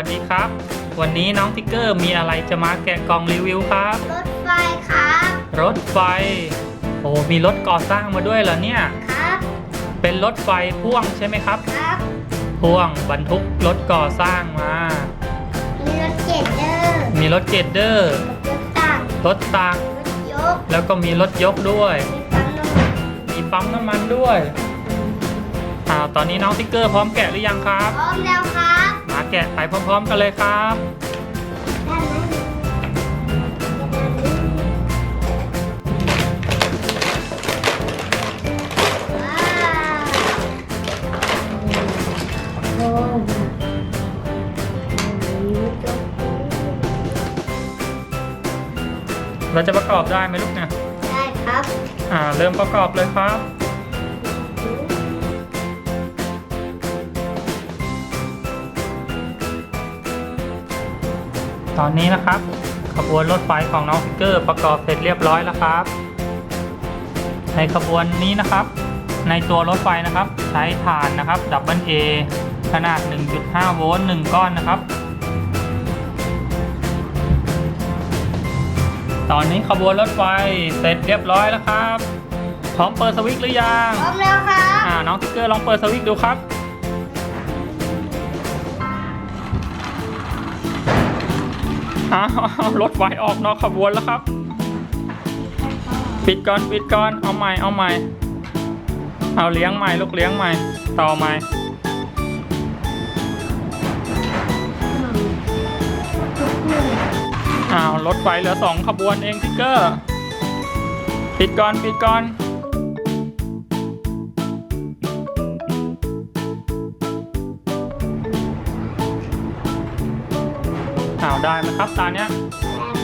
วัสดีครับ วันนี้น้องทิกเกอร์มีอะไรจะมาแกะกล่องรีวิวครับ รถไฟครับ รถไฟ โอ้มีรถก่อสร้างมาด้วยเหรอเนี่ย ครับ เป็นรถไฟพ่วงใช่ไหมครับ ครับ พ่วงบรรทุกรถก่อสร้างมา มีรถเจ็ดเดอร์ มีรถเกรดเดอร์ รถตัก รถตัก รถยก แล้วก็มีรถยกด้วย มีปั๊มน้ำมันมีปั๊มน้ำมันด้วยอ้าวตอนนี้น้องทิกเกอร์พร้อมแกะหรือยังครับ พร้อมแล้วครับมา แกะไปพร้อม ๆ กันเลยครับด้านนั้นว้าวโอ้โหเราจะประกอบได้ไหมลูกเนี่ยได้ครับ อ่า เริ่มประกอบเลยครับ ตอนนี้นะครับ ขบวนรถไฟของน้องฟิกเกอร์ประกอบเสร็จเรียบร้อยแล้วครับ ในขบวนนี้นะครับ ในตัวรถไฟนะครับ ใช้ฐานนะครับดับเบิลเอขนาด 1.5 โวลต์1ก้อนนะครับ ตอนนี้ขบวนรถไฟเสร็จเรียบร้อยแล้วครับ พร้อมเปิดสวิตช์หรือยัง พร้อมแล้วครับอ่าน้องทิกเกอร์ลองเปิดสวิตช์ดูครับ อ้าวรถไฟออกนอกขบวนแล้วครับ ปิดก่อนปิดก่อนเอาใหม่เอาใหม่ เอาเลี้ยงใหม่ลูกเลี้ยงใหม่ ต่อใหม่อ้าวรถไฟเหลือสองขบวนเองทิกเกอร์ ปิดก่อนปิดก่อน อ้าวได้ไหมครับตาเนี้ย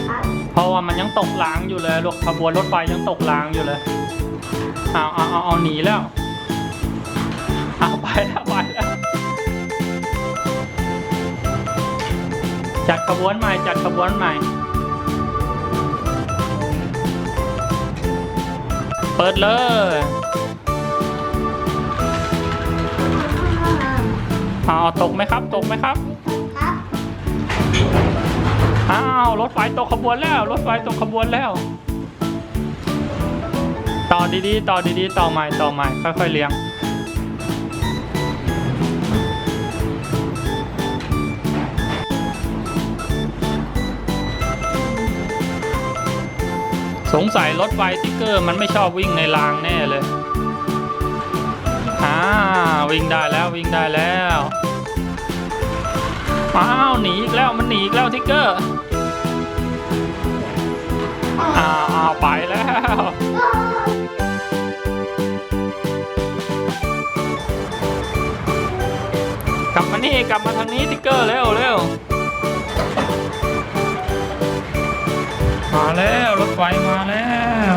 ครับเพราะว่ามันยังตกรางอยู่เลยลูกขบวนรถไฟยังตกรางอยู่เลยเอาเอาเอาเอาหนีแล้วเอาไปแล้วไปแล้วจัดขบวนใหม่จัดขบวนใหม่ เปิดเลยเอาตกไหมครับ ตกไหมครับ ครับ อ้าวรถไฟตกขบวนแล้ว รถไฟตกขบวนแล้ว ต่อดีๆ ต่อดีๆ ต่อใหม่ต่อใหม่ค่อยๆเลี้ยง สงสัยรถไฟทิกเกอร์มันไม่ชอบวิ่งในรางแน่เลยอ่าวิ่งได้แล้ววิ่งได้แล้ว อ้าวหนีอีกแล้วมันหนีอีกแล้วทิกเกอร์อ้าวอ้าวไปแล้ว กลับมานี่กลับมาทางนี้ทิกเกอร์เร็วเร็วมาแล้วรถไฟมาแล้ว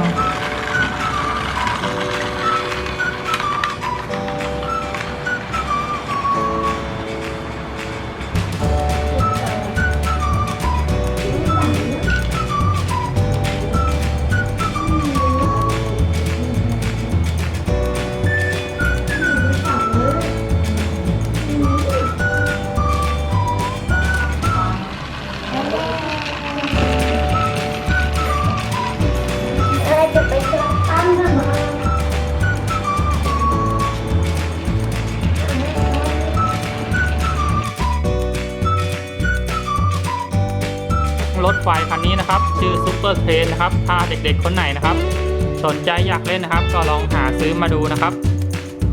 ไฟคันนี้นะครับ ชื่อซูเปอร์เทรนนะครับ ถ้าเด็กๆคนไหนนะครับ สนใจอยากเล่นนะครับ ก็ลองหาซื้อมาดูนะครับ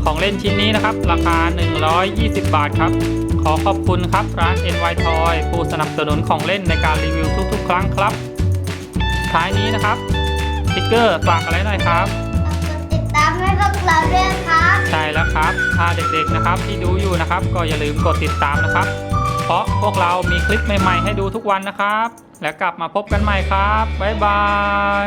ของเล่นชิ้นนี้นะครับ ราคา 120 บาทครับ ขอขอบคุณครับร้าน NY Toy ผู้สนับสนุนของเล่นในการรีวิวทุกๆ ครั้งครับ ท้ายนี้นะครับสติ๊กเกอร์ฝากอะไรหน่อยครับกดติดตามให้พวกเราด้วยครับ ใช่แล้วครับ ถ้าเด็กๆนะครับที่ดูอยู่นะครับ ก็อย่าลืมกดติดตามนะครับ เพราะพวกเรามีคลิปใหม่ ๆ ให้ดูทุกวันนะครับ แล้วกลับมาพบกันใหม่ครับ บ๊ายบาย